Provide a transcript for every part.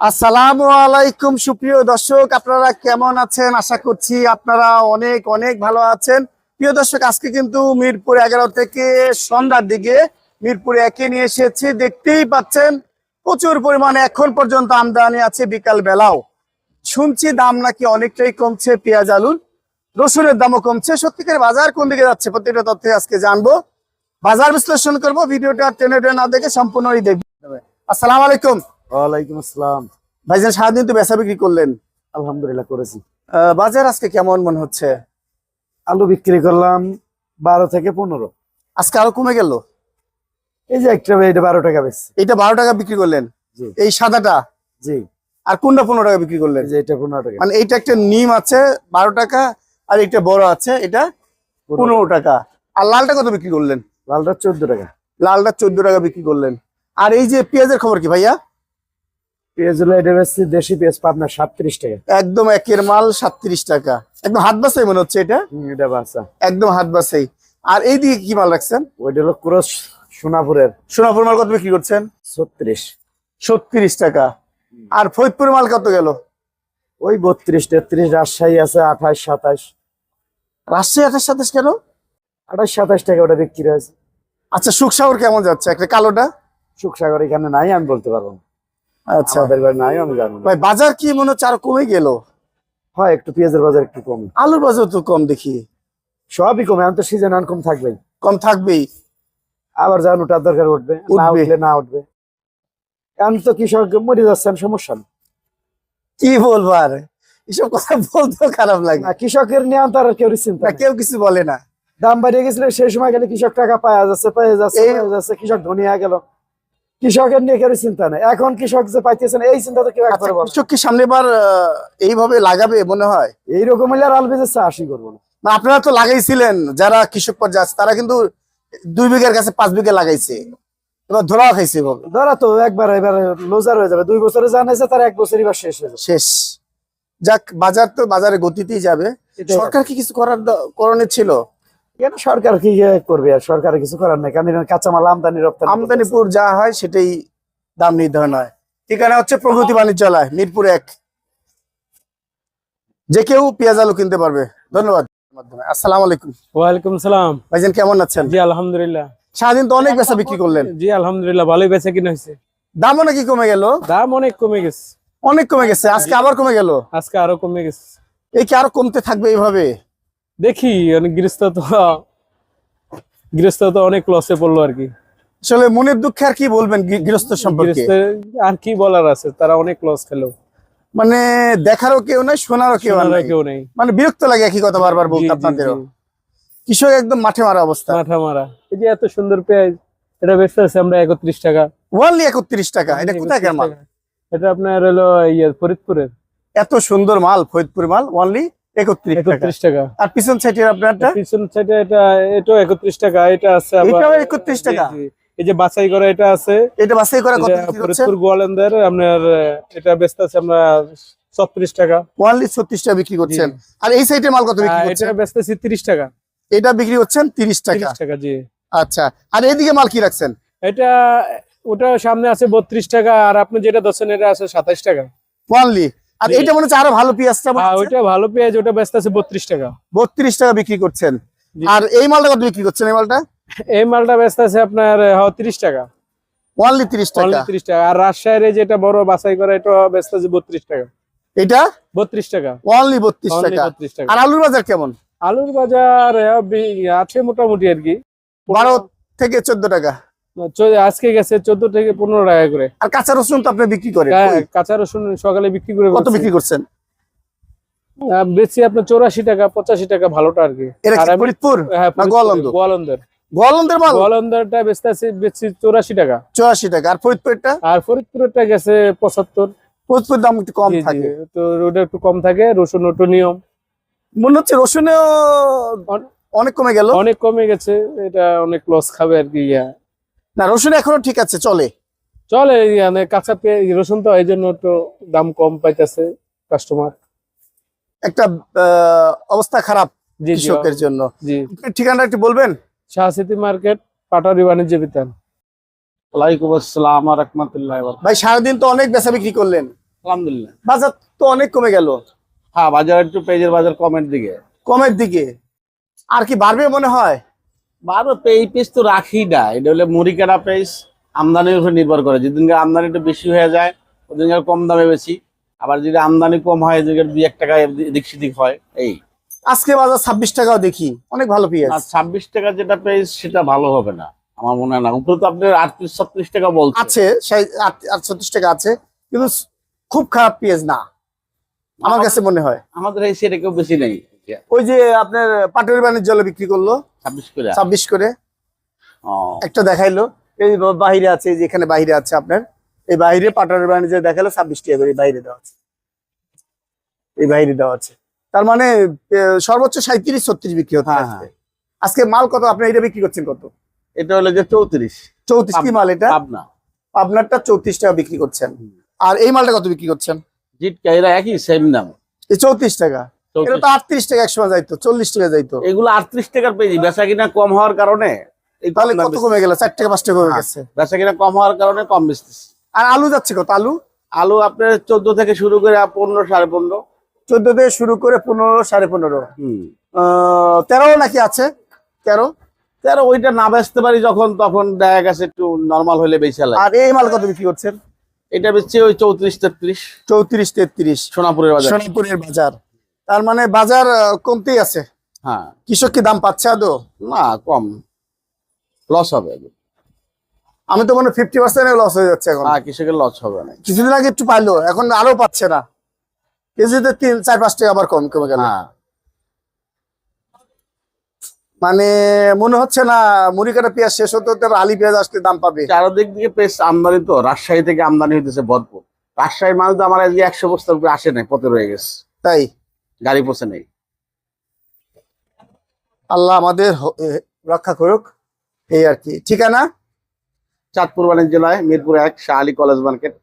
আসসালামু আলাইকুম, সুপ্রিয় দর্শক, আপনারা কেমন আছেন? আশা করছি আপনারা অনেক অনেক ভালো আছেন। প্রিয় দর্শক, আজকে কিন্তু মিরপুর এগারো থেকে সন্ধ্যার দিকে মিরপুর একে নিয়ে এসেছি। দেখতেই পাচ্ছেন, প্রচুর পরিমাণে এখন পর্যন্ত আমদানি আছে বিকাল বেলাও শুনছি দাম নাকি অনেকটাই কমছে পেঁয়াজ আলুর। রসুনের দামও কমছে। সত্যিকার বাজার কোন দিকে যাচ্ছে প্রত্যেকটা তথ্য আজকে জানব। বাজার বিশ্লেষণ করব, ভিডিওটা টেনে টেনে না দেখে সম্পূর্ণই দেখবে। আসসালামু আলাইকুম। ওয়ালাইকুম আসসালাম। ভাইজান সারাদিন তো বেচা বিক্রি করলেন। আলহামদুলিল্লাহ করেছি। বাজার আজকে কেমন মনে হচ্ছে? আলু বিক্রি করলাম বারো থেকে পনেরো। আজকে আরও কমে গেল? এই যে একটা এটা বারো টাকা বেশি এটা বারো টাকা বিক্রি করলেন? এই সাদাটা? জি। আর কোনটা পনেরো টাকা বিক্রি করলেন? যে এটা পনেরো টাকা। মানে এইটা একটা নিম আছে বারো টাকা আর একটা বড় আছে এটা পনেরো টাকা। আর লালটা কত বিক্রি করলেন? লালটা চোদ্দ টাকা। লালটা চোদ্দ টাকা বিক্রি করলেন। আর এই যে পেঁয়াজের খবর কি ভাইয়া? পেঁয়াজ এটা বেশি দেশি পেঁয়াজ পাবনা সাতত্রিশ টাকা। একদম একের মাল সাতত্রিশ টাকা। একদম হাত বাসাই মনে হচ্ছে এটা? হুম, এটা বাসা একদম হাত বাসাই আর এই দিকে কি মাল রাখছেন? ওইটা হলো ক্রস সোনাপুরের। সোনাপুর মাল কত বিক্রি করছেন? ছত্রিশ। ছত্রিশ টাকা। আর মাল কত গেল? ওই বত্রিশ তেত্রিশ রাজশাহী আছে আঠাশ সাতাশ। রাজশাহী আঠাশ সাতাশ কেন? আঠাশ সাতাশ টাকা ওটা বিক্রি হয়েছে। আচ্ছা সুখসাগর কেমন যাচ্ছে? একটা কালোটা? সুখসাগর এখানে নাই আমি বলতে পারব না। আচ্ছা। আমাদের ঘরে নাই আমি জানি না। ভাই বাজার কি মনে হচ্ছে আরও কমে গেল? হয় একটু পেঁয়াজের বাজার একটু কম। আলুর বাজার তো কম দেখি। সবই কমে এখন তো সিজন আন কম থাকবেই। কম থাকবেই। আবার দরকার উঠবে না উঠবে। উঠলে না উঠবে। এখন তো কৃষক মরে যাচ্ছেন সমস্যা কি বলব আর? এসব কথা বলতেও খারাপ লাগে। না, কৃষকের নিয়ে তো আর কেউ চিন্তা না নেই। কেউ কিছু বলে না। দাম বাড়িয়ে গেছিল সেই সময় গেলে কৃষক টাকা পাওয়া যাচ্ছে পাওয়া যাচ্ছে এই- যাচ্ছে কৃষক ধনী হয়ে গেল। কৃষকের নিয়ে কেউ চিন্তা নেই। এখন কৃষক যে পাইতেছেন এই চিন্তা তো কেউ আচ্ছা, একবার। কৃষক কি সামনে বার এইভাবে লাগাবে মনে হয়? এইরকম হলে আর আলু বেজে চাষই করব না। না আপনারা তো লাগাইছিলেন যারা কৃষক পর্যায়ে আছে তারা কিন্তু দুই বিঘার কাছে পাঁচ বিঘা লাগাইছে। এবার ধরাও খাইছে এভাবে। ধরা তো একবার এবার লোজার হয়ে যাবে। দুই বছরে জানাইছে তার এক বছরই বা শেষ হয়ে যাবে। শেষ। যাক বাজার তো বাজারে গতিতেই যাবে। সরকার কি কিছু করার দ- করণীয় ছিল? কেন সরকার কি করবে? আর সরকারের কিছু করার নেই। কারণ কাঁচামাল আমদানি রপ্তানি আমদানিপুর যা হয় সেটাই দাম নির্ধারণ হয়। ঠিকানা হচ্ছে প্রগতি বাণিজ্যালয় মিরপুর এক। যে কেউ পেঁয়াজ আলু কিনতে পারবে। ধন্যবাদ। মাধ্যমে আসসালামু আলাইকুম। ওয়ালাইকুম সালাম। ভাইজান কেমন আছেন? জি আলহামদুলিল্লাহ। সারাদিন তো অনেক বেচা বিক্রি করলেন। জি আলহামদুলিল্লাহ ভালোই বেচা কিনা হয়েছে। নাকি কমে গেল? দাম অনেক কমে গেছে। অনেক কমে গেছে আজকে আবার কমে গেল? আজকে আরও কমে গেছে। এই কি আরও কমতে থাকবে এইভাবে? দেখি অনেক গৃহস্থ তো গৃহস্থ তো অনেক লসে পড়ল আর কি। আসলে মনের দুঃখে আর কি বলবেন গৃহস্থ সম্পর্কে? আর কি বলার আছে? তারা অনেক লস খেলো। মানে দেখারও কেউ নাই শোনারও কেউ নাই। কেউ নেই। মানে বিরক্ত লাগে একই কথা বারবার বলতে জি, আপনাদেরও। কৃষক একদম মাঠে মারা অবস্থা। মাঠে মারা। এই যে এত সুন্দর পেঁয়াজ এটা বেচতে আছে আমরা একত্রিশ টাকা। ওয়ানলি একত্রিশ টাকা এটা কোথায় 31 মাল? এটা আপনার হলো ইয়ে ফরিদপুরের। এত সুন্দর মাল ফরিদপুর মাল ওয়ানলি একত্রিশ টাকা। একত্রিশ টাকা। আর পিছন সাইডের আপনারটা? পিছন সাইডে এটা এটাও একত্রিশ টাকা এটা আছে আবার এটাও 31 টাকা? এই যে বাছাই করা এটা আছে। এটা বাছাই করা কত এটা বিক্রি ফরিদপুর গোয়ালন্দার আপনার এটা বেচতে আছে আমরা টাকা। ওয়ানলি ছত্রিশ টাকা বিক্রি করছেন। আর এই সাইডের মাল কত বিক্রি করছেন? এটা বেচতেছি টাকা। এটা বিক্রি করছেন তিরিশ টাকা। তিরিশ টাকা জি। আচ্ছা আর এইদিকে মাল কি রাখছেন? এটা ওটা সামনে আছে বত্রিশ টাকা আর আপনি যেটা ধরছেন এটা আছে সাতাইশ টাকা। ওয়ানলি। আর এটা মনে হচ্ছে আরও ভালো পেঁয়াজটা হ্যাঁ ওইটা ভালো পেঁয়াজ ওটা বেচতে আছে বত্রিশ টাকা। বত্রিশ টাকা বিক্রি করছেন। আর এই মালটা কত বিক্রি করছেন এই মালটা? এই মালটা বেচতে আছে আপনার তিরিশ টাকা। ওয়ানলি তিরিশ টাকা। তিরিশ টাকা। আর রাজশাহীর যেটা বড় বাছাই করা এটা আছে বত্রিশ টাকা। এটা? বত্রিশ টাকা। বত্রিশ টাকা। 32 টাকা। আর আলুর বাজার কেমন? আলুর বাজার আছে মোটামুটি আর কি। বারো থেকে চোদ্দ টাকা। আজকে গেছে চোদ্দ থেকে পনেরো টাকা করে। আর কাঁচা রসুন তো আপনি বিক্রি করেন কা- কাঁচা রসুন সকালে বিক্রি করে কত বিক্রি করছেন? বেচছি আপনার চৌরাশি টাকা পঁচাশি টাকা ভালোটা আর কি। হ্যাঁ? গোয়ালন্দের? গোয়ালন্দের। মাল গোয়ালন্দারটা বেচতে বেচছি চৌরাশি টাকা। চুরাশি টাকা। আর ফরিদপুরটা? আর ফরিদপুরেরটা গেছে পঁচাত্তর। ফরিদপুর দাম একটু কম থাকে। তো ওটা একটু কম থাকে রসুন ওটু নিয়ম। মনে হচ্ছে রসুনেও অনেক কমে গেল। অনেক কমে গেছে এটা অনেক লস খাবে আর কি ইয়া। না রসুন এখনও ঠিক আছে চলে। চলে মানে কাঁচা পেঁয়াজ রসুন তো এই জন্য একটু দাম কম পাইতেছে কাস্টমার একটা আহ, অবস্থা খারাপ জি জি কৃষকের জন্য। ঠিকানা একটু বলবেন? শাহ সিটি মার্কেট পাটারি বাণিজ্য বিতান। ওয়ালাইকুম আসসালাম রহমতুল্লাহ ভাই সারাদিন তো অনেক বেচা বিক্রি করলেন। আলহামদুলিল্লাহ। বাজার তো অনেক কমে গেল। হ্যাঁ বাজার একটু পেঁয়াজের বাজার কমের দিকে। কমের দিকে। আর কি বাড়বে মনে হয়? বারো এই পেজ তো রাখি না। এটা হলে মুড়ি কাটা পেজ আমদানির উপর নির্ভর করে। যেদিনকে আমদানি একটু বেশি হয়ে যায় ওদিনকে কম দামে বেশি। আবার যদি আমদানি কম হয় এদিকে দুই এক টাকা এদিক সেদিক হয়। এই। আজকে বাজার ছাব্বিশ টাকাও দেখি। অনেক ভালো পেঁয়াজ। আর ছাব্বিশ টাকা যেটা পেজ সেটা ভালো হবে না। আমার মনে হয় না। উপরে তো আপনার আটত্রিশ ছত্রিশ টাকা বলছে। আছে আটচল্লিশ টাকা আছে। কিন্তু খুব খারাপ পেঁয়াজ না আমার কাছে মনে হয়। আমাদের এই সেটা কেউ বেশি নেই। ওই যে আপনার পাটের বাণিজ্য বিক্রি করল। ছাব্বিশ করে? একটা দেখাইলো। এই বাহিরে আছে এই যে এখানে বাহিরে আছে আপনার। এই পাটার বাণিজ্য দেখাল ছাব্বিশ টাকা করে বাইরে দেওয়া আছে। এই বাইরে দেওয়া আছে। তার মানে সর্বোচ্চ সাঁত্রিশ ছত্রিশ বিক্রি হচ্ছে হ্যাঁ, আজকে। আজকে মাল কত? আপনি এটা বিক্রি করছেন কত? এটা হলো যে চৌত্রিশ। চৌত্রিশ কি মাল এটা? পাবনা। আপনারটা চৌত্রিশ টাকা বিক্রি করছেন। আর এই মালটা কত বিক্রি করছেন? জিটকা এরা একই সেম দাম। এই চৌত্রিশ টাকা। এটা তো আটত্রিশ টাকা এক সময় যাইতো চল্লিশ টাকা যাইতো। এগুলো আটত্রিশ টাকার পেজি বেচা কিনা কম হওয়ার কারণে তাহলে কম কত কমে গেল? চার টাকা পাঁচ টাকা কমে হ্যাঁ। গেছে। বেচা কিনা কম হওয়ার কারণে কম বেচতেছে। আর আলু যাচ্ছে কত? আলু? আলু আপনার চোদ্দ থেকে শুরু করে পনেরো সাড়ে পনেরো। চোদ্দ থেকে শুরু করে পনেরো সাড়ে পনেরো। তেরো নাকি আছে? তেরো? তেরো ওইটা না বেচতে পারি যখন তখন দেখা গেছে একটু নর্মাল হলে বেচা লাগে। আর এই মাল কত বিক্রি করছেন? এটা বেচছে ওই চৌত্রিশ তেত্রিশ। চৌত্রিশ তেত্রিশ। সোনাপুরের বাজার। সোনাপুরের বাজার। তার মানে বাজার কমতেই আছে। হ্যাঁ। কৃষক কি দাম পাচ্ছে আদৌ? না কম। লস হবে। আমি তো মনে ফিফটি পার্সেন্ট লস হয়ে যাচ্ছে এখন। কৃষকের লস হবে না। কিছুদিন আগে একটু পাইলো এখন আরও পাচ্ছে না। কেজিতে তিন চার পাঁচ টাকা আবার কম কমে গেল। হ্যাঁ। মানে মনে হচ্ছে না মুড়ি কাটা পেঁয়াজ শেষ হতে হতে আলি পেঁয়াজ আসতে দাম পাবে। চারদিক দিকে বেশ আমদানি তো রাজশাহী থেকে আমদানি হইতেছে ভরপুর। রাজশাহীর মানুষ তো আমার আজকে একশো বস্তার উপরে আসে নাই পথে রয়ে গেছে। তাই? গাড়ি পৌঁছে নেই। আল্লাহ আমাদের রক্ষা করুক এই আর কি। ঠিকানা? চাঁদপুর বাণিজ্য জেলায় মিরপুর এক শাহ আলী কলেজ মার্কেট।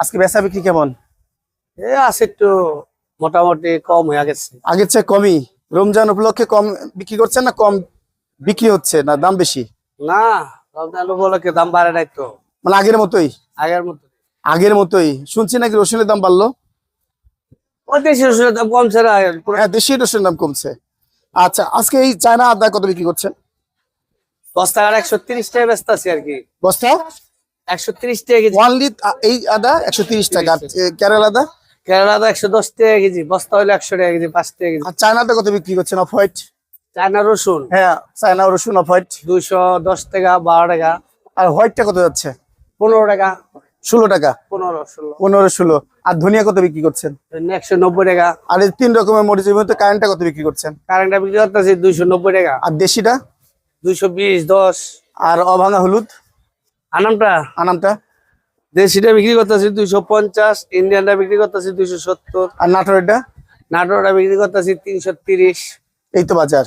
আজকে বেচা বিক্রি কেমন? এ আছে একটু মোটামুটি কম হয়ে গেছে। আগের চেয়ে কমই। রমজান উপলক্ষে কম বিক্রি করছেন না কম বিক্রি হচ্ছে না দাম বেশি? না রমজান উপলক্ষে দাম বাড়ে নাই তো। মানে আগের মতোই? আগের মতো আগের মতোই। শুনছি নাকি রসুনের দাম বাড়লো? দেশি রসুনের দাম কমছে না। হ্যাঁ দেশি রসুনের দাম কমছে। আচ্ছা আজকে এই চায়না আদা কত বিক্রি করছেন? টাকার একশো তিরিশ টাকা ব্যস্ত আছি আর কি। বস্তা? একশো তিরিশ টাকা কেজি। ওয়ান এই আদা একশো তিরিশ টাকা কেরালা আদা? কেরালা একশো দশ টাকা কেজি বস্তা হলে একশো টাকা কেজি পাঁচ টাকা কেজি। আর চায়নাটা কত বিক্রি করছেন অফ হোয়াইট? চায়না রসুন। হ্যাঁ চায়না রসুন অফ হোয়াইট। দুইশো দশ টাকা বারো টাকা। আর হোয়াইটটা কত যাচ্ছে? পনেরো টাকা। ষোলো টাকা। পনেরো ষোলো। আর ধনিয়া কত বিক্রি করছেন? একশো নব্বই টাকা। আর এই তিন রকমের মরিচের মধ্যে কারেন্টটা কত বিক্রি করছেন? কারেন্টটা বিক্রি করতেছি দুইশো নব্বই টাকা। আর দেশিটা? দুইশো বিশ দশ। আর অভাঙা হলুদ? আনামটা? আনামটা? দেশিটা বিক্রি করতেছি দুইশো পঞ্চাশ ইন্ডিয়ানটা বিক্রি করতেছি দুইশো সত্তর। আর নাটোরেরটা? নাটোরটা বিক্রি করতেছি তিনশো তিরিশ। এই তো বাজার।